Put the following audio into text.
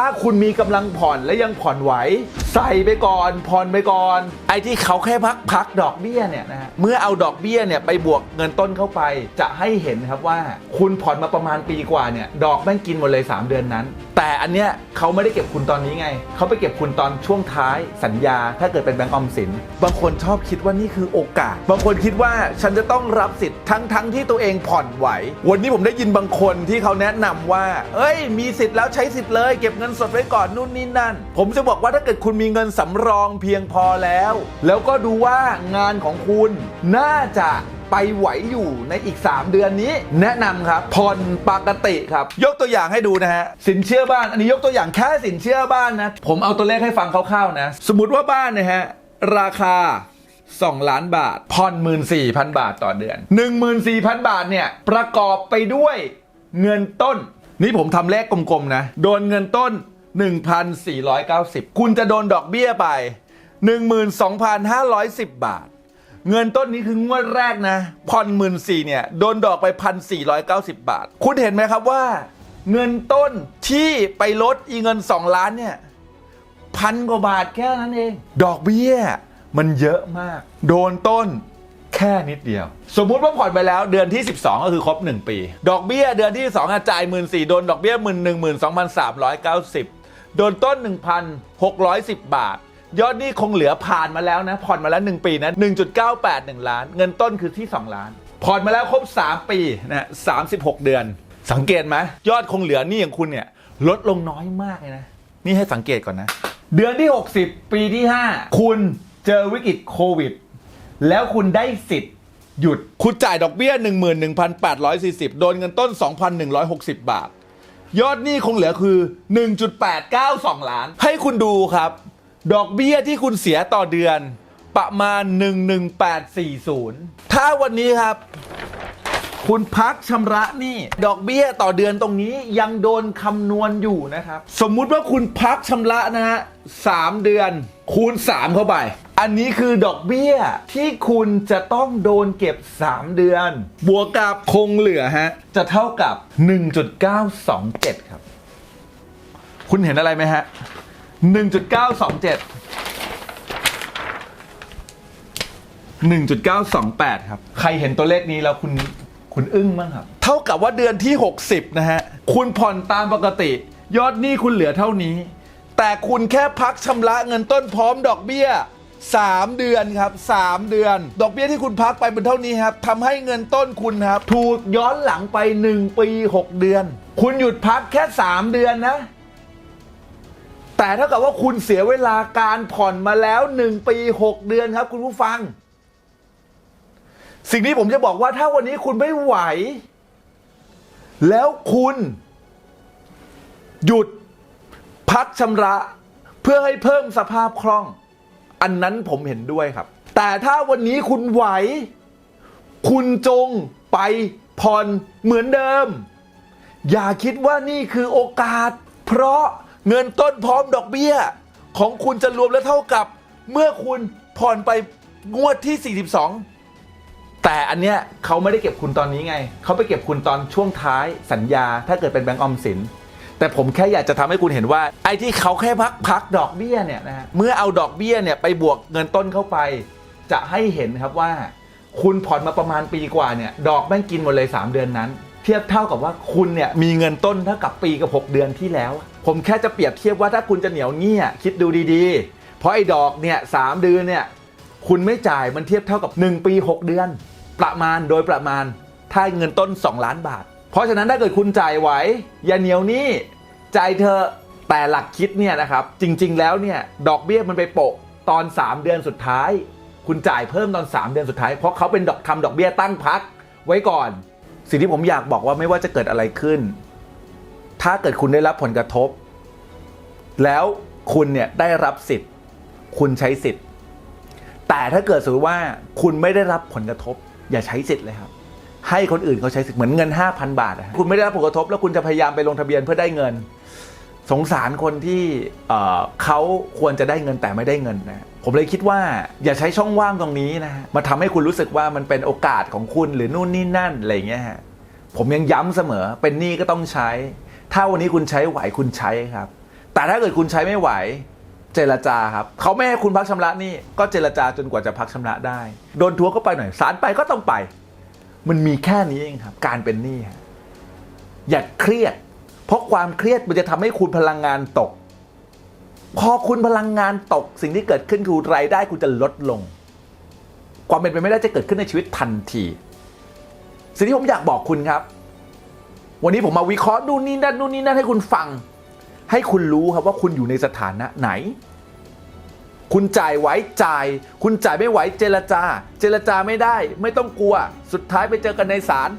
ถ้าคุณมีกำลังผ่อนและยังผ่อนไหว ใส่ไปก่อนผ่อนไปก่อน ไอ้ที่เขาแค่พักพักดอกเบี้ยเนี่ยนะฮะเมื่อเอาดอกเบี้ยเนี่ยไปบวกเงินต้นเข้าไป จะให้เห็นครับว่าคุณผ่อนมาประมาณปีกว่าเนี่ยดอกแม่งกินหมดเลย 3 เดือนนั้น แต่อันเนี้ยเขาไม่ได้เก็บคุณตอนนี้ไง เขาไปเก็บคุณตอนช่วงท้ายสัญญา ถ้าเกิดเป็นแบงก์ออมสิน บางคนชอบคิดว่านี่คือโอกาส บางคนคิดว่าฉันจะต้องรับสิทธิ์ทั้งทั้งที่ตัวเองผ่อนไหว วันนี้ผมได้ยินบางคนที่เขาแนะนำว่า เอ้ย มีสิทธิ์แล้วใช้สิทธิ์เลย เก็บเงินสดไว้ก่อนนู่นนี่นั่น ผมจะบอกว่าถ้าเกิดคุณมีีเงินสำรองเพียงพอแล้ว แล้วก็ดูว่างานของคุณน่าจะไปไหวอยู่ในอีก 3 เดือนนี้ แนะนำครับผ่อนปกติครับ ยกตัวอย่างให้ดูนะฮะสินเชื่อบ้าน อันนี้ยกตัวอย่างแค่สินเชื่อบ้านนะ ผมเอาตัวเลขให้ฟังคร่าวๆนะ สมมติว่าบ้านนะฮะราคา2 ล้านบาทผ่อน14,000 บาทต่อเดือน 14,000 บาทเนี่ย ประกอบไปด้วยเงินต้น นี่ผมทำเลขกลมๆนะ โดนเงินต้น 1,490 คุณจะโดนดอกเบี้ยไป 12,510 บาท เงินต้นนี้คืองวดแรกนะผ่อนหมื่นสี่เนี่ย โดนดอกไปพันสี่ร้อยเก้าสิบบาท คุณเห็นไหมครับว่า เงินต้นที่ไปลดอีเงิน2ล้านเนี่ยพันกว่าบาทแค่นั้นเอง ดอกเบี้ยมันเยอะมาก โดนต้นแค่นิดเดียว สมมุติว่าผ่อนไปแล้วเดือนที่ 12 ก็คือครบ 1 ปี ดอกเบี้ยเดือนที่2อจ่ายหมื่นสี่โดน ดอกเบี้ยหมื่นหนึ่งหมื่นสองพันสามร้อยเก้าสิบ โดนต้น 1,610 บาท ยอดหนี้คงเหลือผ่านมาแล้วนะ ผ่อนมาแล้ว 1 ปีนะ 1.981 ล้าน เงินต้นคือที่ 2 ล้าน ผ่อนมาแล้วครบ 3 ปีนะ36 เดือน สังเกตไหมยอดคงเหลือหนี้ของคุณเนี่ยลดลงน้อยมากเลยนะ นี่ให้สังเกตก่อนนะ เดือนที่ 60 ปีที่ 5 คุณเจอวิกฤตโควิด แล้วคุณได้สิทธิ์หยุด คุณจ่ายดอกเบี้ย 11,840 โดนเงินต้น 2,160 บาท ยอดหนี้คงเหลือคือ 1.892 ล้าน ให้คุณดูครับ ดอกเบี้ยที่คุณเสียต่อเดือน ประมาณ 11840 ถ้าวันนี้ครับ คุณพักชำระหนี้ดอกเบี้ยต่อเดือนตรงนี้ยังโดนคำนวณอยู่นะครับ สมมุติว่าคุณพักชำระนะฮะสามเดือนคูณ 3 เข้าไป อันนี้คือดอกเบี้ยที่คุณจะต้องโดนเก็บ 3 เดือน บวกกับคงเหลือฮะ จะเท่ากับ 1.927 ครับ คุณเห็นอะไรไหมฮะ 1.927 1.928 ครับ ใครเห็นตัวเลขนี้แล้วคุณคุณอึ้งบ้างครับ เท่ากับว่าเดือนที่ 60 นะฮะ คุณผ่อนตามปกติ ยอดหนี้คุณเหลือเท่านี้ แต่คุณแค่พักชำระเงินต้นพร้อมดอกเบี้ย 3 เดือนครับ 3 เดือน ดอกเบี้ยที่คุณพักไปเป็นเท่านี้ครับทำให้เงินต้นคุณครับ ถูกย้อนหลังไป 1 ปี 6 เดือน คุณหยุดพักแค่ 3 เดือนนะ แต่เท่ากับว่าคุณเสียเวลาการผ่อนมาแล้ว 1 ปี 6 เดือนครับ คุณผู้ฟัง สิ่งที่ผมจะบอกว่าถ้าวันนี้คุณไม่ไหว แล้วคุณ หยุดพักชำระ เพื่อให้เพิ่มสภาพคล่อง อันนั้นผมเห็นด้วยครับ แต่ถ้าวันนี้คุณไหว คุณจงไปผ่อนเหมือนเดิม อย่าคิดว่านี่คือโอกาส เพราะเงินต้นพร้อมดอกเบี้ย ของคุณจะรวมแล้วเท่ากับ เมื่อคุณผ่อนไปงวดที่ 42 แต่อันเนี้ยเขาไม่ได้เก็บคุณตอนนี้ไง เขาไปเก็บคุณตอนช่วงท้ายสัญญา ถ้าเกิดเป็นแบงก์ออมสิน แต่ผมแค่อยากจะทำให้คุณเห็นว่า ไอ้ที่เขาแค่พักพักดอกเบี้ยเนี่ยนะฮะเมื่อเอาดอกเบี้ยเนี่ยไปบวกเงินต้นเข้าไป จะให้เห็นครับว่า คุณผ่อนมาประมาณปีกว่าเนี่ยดอกแม่งกินหมดเลย 3 เดือนนั้น เทียบเท่ากับว่าคุณเนี่ยมีเงินต้นเท่ากับปีกับ 6 เดือนที่แล้ว ผมแค่จะเปรียบเทียบว่าถ้าคุณจะเหนียวเงี้ยคิดดูดีๆ เพราะไอ้ดอกเนี่ยสามเดือนเนี่ยคุณไม่จ่ายมันเทียบเท่ากับ 1 ปี 6 เดือน ประมาณโดยประมาณถ้าเงินต้น 2 ล้านบาท เพราะฉะนั้นถ้าเกิดคุณจ่ายไหวอย่าเหนียวนี้จ่ายเธอแต่หลักคิดเนี่ยนะครับ จริง ๆ แล้วเนี่ยดอกเบี้ยมันไปโปะตอน 3 เดือนสุดท้าย คุณจ่ายเพิ่มตอน 3 เดือนสุดท้าย เพราะเขาเป็นดอกทำดอกเบี้ยตั้งพักไว้ก่อน สิ่งที่ผมอยากบอกว่าไม่ว่าจะเกิดอะไรขึ้น ถ้าเกิดคุณได้รับผลกระทบ แล้วคุณเนี่ยได้รับสิทธิ์ คุณใช้สิทธิ์ แต่ถ้าเกิดสมมติว่าคุณไม่ได้รับผลกระทบ อย่าใช้สิทธิ์เลยครับ ให้คนอื่นเขาใช้สิทธิ์เหมือนเงิน 5,000 บาทอะคุณไม่ได้รับผลกระทบแล้วคุณจะพยายามไปลงทะเบียนเพื่อได้เงิน สงสารคนที่เอ่อเขาควรจะได้เงินแต่ไม่ได้เงินนะผมเลยคิดว่าอย่าใช้ช่องว่างตรงนี้นะฮะมาทำให้คุณรู้สึกว่ามันเป็นโอกาสของคุณหรือนู่นนี่นั่นอะไรอย่างเงี้ยฮะผมยังย้ำเสมอเป็นหนี้ก็ต้องใช้ ถ้าวันนี้คุณใช้ไหวคุณใช้ครับ แต่ถ้าเกิดคุณใช้ไม่ไหว เจรจาครับเขาไม่ให้คุณพักชำระหนี่ก็เจรจาจนกว่าจะพักชำระได้ โดนทัวร์ก็ไปหน่อยศาลไปก็ต้องไป มันมีแค่นี้เองครับ การเป็นหนี้อย่าเครียด เพราะความเครียดมันจะทำให้คุณพลังงานตก พอคุณพลังงานตก สิ่งที่เกิดขึ้นคือรายได้คุณจะลดลง ความเป็นไปไม่ได้จะเกิดขึ้นในชีวิตทันที สิ่งที่ผมอยากบอกคุณครับ วันนี้ผมมาวิเคราะห์นู่นนี่นั่นนู่นนี่นั่นให้คุณฟัง ให้คุณรู้ครับว่าคุณอยู่ในสถานะไหน คุณจ่ายไว้จ่าย คุณจ่ายไม่ไหวเจรจา เจรจาไม่ได้ ไม่ต้องกลัว สุดท้ายไปเจอกันในศาล